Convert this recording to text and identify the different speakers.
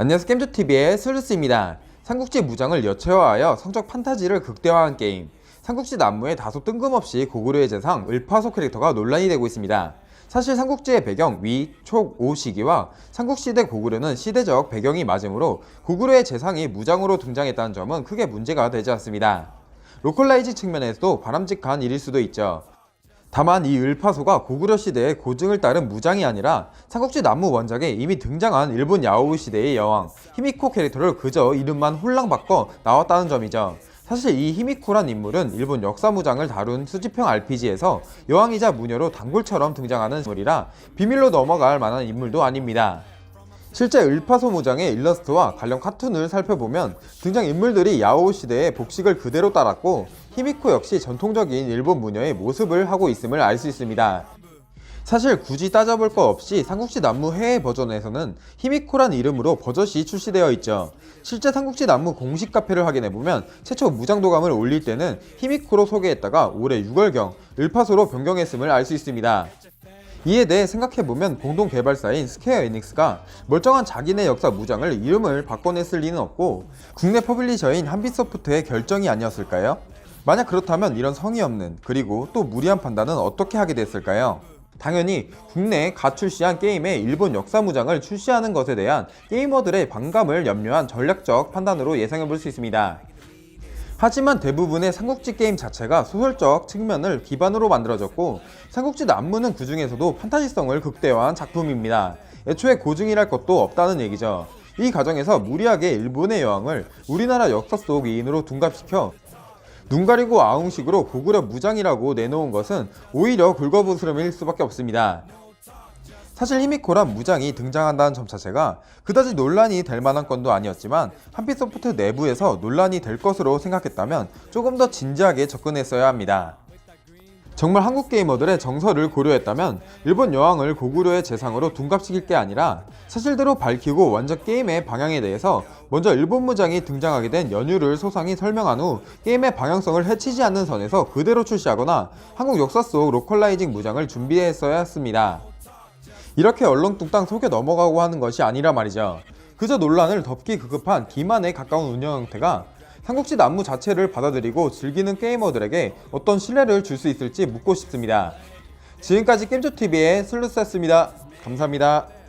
Speaker 1: 안녕하세요 게임조TV의 슬루스입니다. 삼국지 무장을 여체화하여 성적 판타지를 극대화한 게임 삼국지 난무에 다소 뜬금없이 고구려의 재상 을파소 캐릭터가 논란이 되고 있습니다. 사실 삼국지의 배경 위, 촉, 오 시기와 삼국시대 고구려는 시대적 배경이 맞으므로 고구려의 재상이 무장으로 등장했다는 점은 크게 문제가 되지 않습니다. 로컬라이징 측면에서도 바람직한 일일 수도 있죠. 다만 이 을파소가 고구려 시대의 고증을 따른 무장이 아니라 삼국지 남무 원작에 이미 등장한 일본 야오우 시대의 여왕 히미코 캐릭터를 그저 이름만 홀랑 바꿔 나왔다는 점이죠. 사실 이 히미코란 인물은 일본 역사 무장을 다룬 수집형 RPG에서 여왕이자 무녀로 단골처럼 등장하는 인물이라 비밀로 넘어갈 만한 인물도 아닙니다. 실제 을파소 무장의 일러스트와 관련 카툰을 살펴보면 등장 인물들이 야오 시대의 복식을 그대로 따랐고 히미코 역시 전통적인 일본 무녀의 모습을 하고 있음을 알 수 있습니다. 사실 굳이 따져볼 거 없이 삼국지 남무 해외 버전에서는 히미코란 이름으로 버젓이 출시되어 있죠. 실제 삼국지 남무 공식 카페를 확인해보면 최초 무장도감을 올릴 때는 히미코로 소개했다가 올해 6월경 을파소로 변경했음을 알 수 있습니다. 이에 대해 생각해보면 공동 개발사인 스퀘어 에닉스가 멀쩡한 자기네 역사 무장을 이름을 바꿔냈을 리는 없고 국내 퍼블리셔인 한빛소프트의 결정이 아니었을까요? 만약 그렇다면 이런 성의 없는 그리고 또 무리한 판단은 어떻게 하게 됐을까요? 당연히 국내에 갓 출시한 게임에 일본 역사 무장을 출시하는 것에 대한 게이머들의 반감을 염려한 전략적 판단으로 예상해 볼 수 있습니다. 하지만 대부분의 삼국지 게임 자체가 소설적 측면을 기반으로 만들어졌고 삼국지 난무는 그 중에서도 판타지성을 극대화한 작품입니다. 애초에 고증이랄 것도 없다는 얘기죠. 이 과정에서 무리하게 일본의 여왕을 우리나라 역사 속 위인으로 둔갑시켜 눈 가리고 아웅식으로 고구려 무장이라고 내놓은 것은 오히려 굴거부스럼일 수밖에 없습니다. 사실 히미코란 무장이 등장한다는 점 자체가 그다지 논란이 될 만한 건도 아니었지만 한빛소프트 내부에서 논란이 될 것으로 생각했다면 조금 더 진지하게 접근했어야 합니다. 정말 한국 게이머들의 정서를 고려했다면 일본 여왕을 고구려의 재상으로 둔갑시킬 게 아니라 사실대로 밝히고 원작 게임의 방향에 대해서 먼저 일본 무장이 등장하게 된 연유를 소상히 설명한 후 게임의 방향성을 해치지 않는 선에서 그대로 출시하거나 한국 역사 속 로컬라이징 무장을 준비했어야 했습니다. 이렇게 얼렁뚱땅 속에 넘어가고 하는 것이 아니라 말이죠. 그저 논란을 덮기 급급한 기만에 가까운 운영 형태가 삼국지 난무 자체를 받아들이고 즐기는 게이머들에게 어떤 신뢰를 줄 수 있을지 묻고 싶습니다. 지금까지 게임조TV의 슬루스였습니다. 감사합니다.